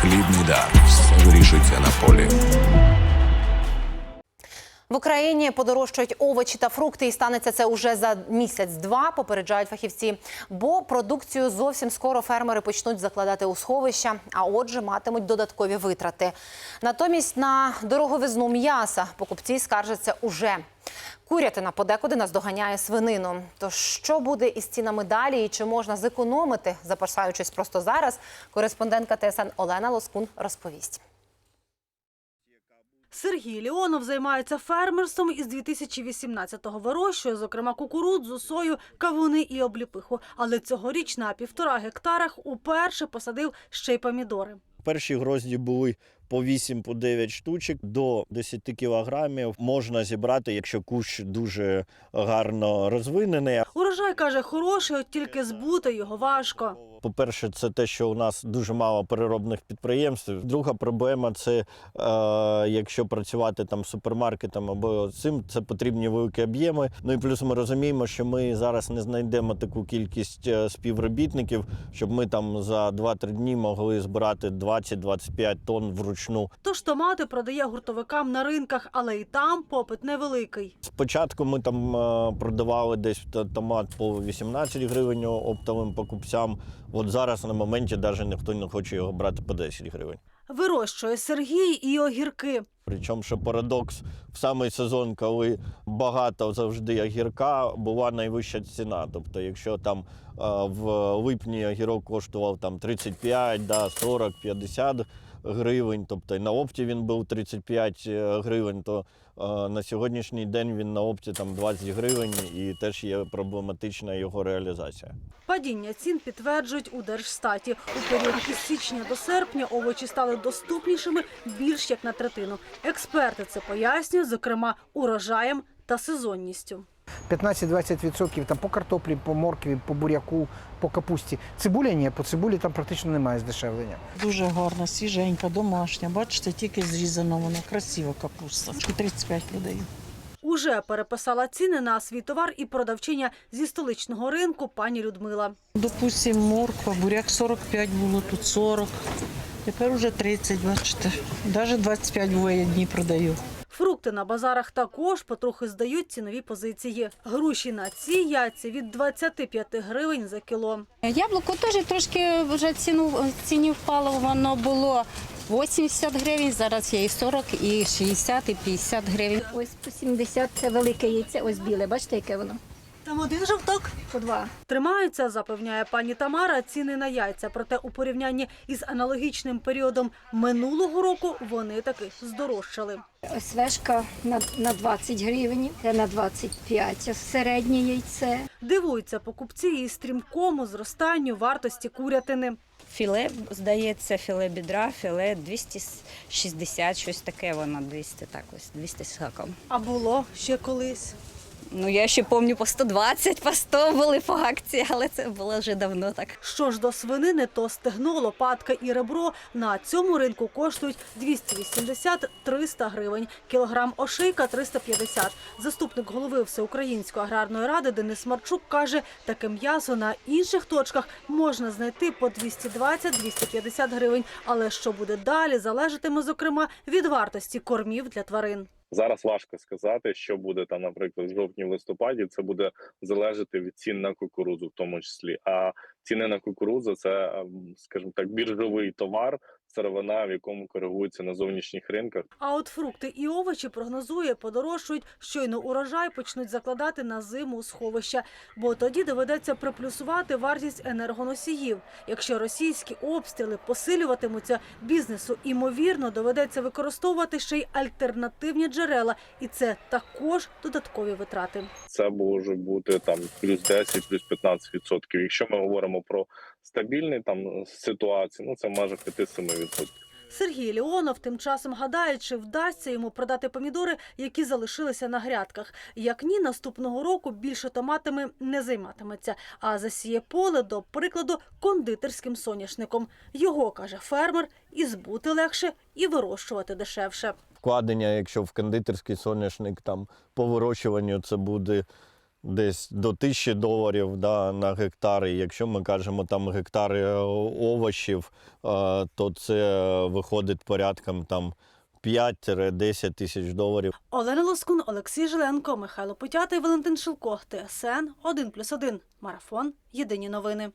Хлібний дар. Вирішується на полі. В Україні подорожчають овочі та фрукти, і станеться це уже за місяць-два. Попереджають фахівці. Бо продукцію зовсім скоро фермери почнуть закладати у сховища, а отже, матимуть додаткові витрати. Натомість на дороговизну м'яса покупці скаржаться уже. Курятина подекуди наздоганяє свинину. Тож що буде із цінами далі і чи можна зекономити, запасаючись просто зараз? Кореспондентка ТСН Олена Лоскун розповість. Сергій Леонов займається фермерством із 2018-го. Вирощує, зокрема, кукурудзу, сою, кавуни і обліпиху. Але цьогоріч на півтора гектарах уперше посадив ще й помідори. Перші грозді були по 8 по 9 штучок до 10 кілограмів можна зібрати, якщо кущ дуже гарно розвинений. Урожай каже, хороший, от тільки збути його важко. По-перше, це те, що у нас дуже мало переробних підприємств. Друга проблема це е, якщо працювати там супермаркетом або цим, це потрібні великі об'єми. Ну і плюс ми розуміємо, що ми зараз не знайдемо таку кількість е, співробітників, щоб ми там за 2-3 дні могли збирати 20-25 тонн вручну. Тож томати продає гуртовикам на ринках, але і там попит невеликий. Спочатку ми там е, продавали десь т- томат по 18 гривень оптовим покупцям. От зараз на моменті навіть ніхто не хоче його брати по 10 гривень. Вирощує Сергій і огірки. Причому, що парадокс в самий сезон, коли багато завжди огірка, була найвища ціна. Тобто, якщо там е, в липні огірок коштував там 35, да, 40, 50 гривень, тобто і на опті він був 35 гривень, то е, на сьогоднішній день він на опті там 20 гривень і теж є проблематична його реалізація. Падіння цін підтверджують у Держстаті. У період із січня до серпня овочі стали доступнішими більш як на третину. Експерти це пояснюють, зокрема, урожаєм та сезонністю. 15-20% там по картоплі, по моркві, по буряку, по капусті. Цибуля ні, по цибулі там практично немає здешевлення. Дуже гарна, свіженька, домашня. Бачите, тільки зрізана вона, красива капуста. 35 продаю. Уже переписала ціни на свій товар і продавчиня зі столичного ринку пані Людмила. Допустим, морква, буряк 45 було, тут 40. Тепер уже 30, бачите. Навіть 25 буває дні продаю. Фрукти на базарах також потрохи здають цінові позиції. Груші на ці яйця від 25 гривень за кіло. Яблуко теж трошки вже ціну ціні впало. Воно було 80 гривень. Зараз є і 40, і 60, і 50 гривень. Ось по 70 це велике яйце, ось біле. Бачите, яке воно? Там один жовток. По два. Тримаються, запевняє пані Тамара, ціни на яйця. Проте у порівнянні із аналогічним періодом минулого року вони таки здорожчали. Ось вешка на, на 20 гривень, це на 25 середнє яйце. Дивуються покупці і стрімкому зростанню вартості курятини. Філе, здається, філе бідра, філе 260, щось таке воно 200, так ось 200 з гаком. А було ще колись. Ну, я ще пам'ятаю по 120, по 100 були по акції, але це було вже давно так. Що ж до свинини, то стегно, лопатка і ребро на цьому ринку коштують 280-300 гривень. Кілограм ошейка 350. Заступник голови Всеукраїнської аграрної ради Денис Марчук каже, таке м'ясо на інших точках можна знайти по 220-250 гривень. Але що буде далі, залежатиме зокрема від вартості кормів для тварин. Зараз важко сказати, що буде там, наприклад, в жовтні в листопаді. Це буде залежати від цін на кукурудзу, в тому числі. А ціни на кукурудзу це, ем, скажімо так, біржовий товар, сировина, в якому коригується на зовнішніх ринках. А от фрукти і овочі прогнозує, подорожчують, щойно урожай почнуть закладати на зиму сховища, бо тоді доведеться приплюсувати вартість енергоносіїв. Якщо російські обстріли посилюватимуться, бізнесу імовірно доведеться використовувати ще й альтернативні джерела, і це також додаткові витрати. Це може бути там плюс 10, плюс 15 відсотків. Якщо ми говоримо про стабільні там ситуації, ну це майже 5-7 відсотків. Сергій Леонов тим часом гадає, чи вдасться йому продати помідори, які залишилися на грядках. Як ні, наступного року більше томатами не займатиметься, а засіє поле, до прикладу, кондитерським соняшником. Його каже фермер, і збути легше, і вирощувати дешевше. Вкладення, якщо в кондитерський соняшник там по вирощуванню це буде десь до тисячі доларів да, на гектар. І якщо ми кажемо там гектари е, овочів, е, то це виходить порядком там 5-10 тисяч доларів. Олена Лоскун, Олексій Жиленко, Михайло Потятий, Валентин Шилко, ТСН 1+,1. Марафон. Єдині новини.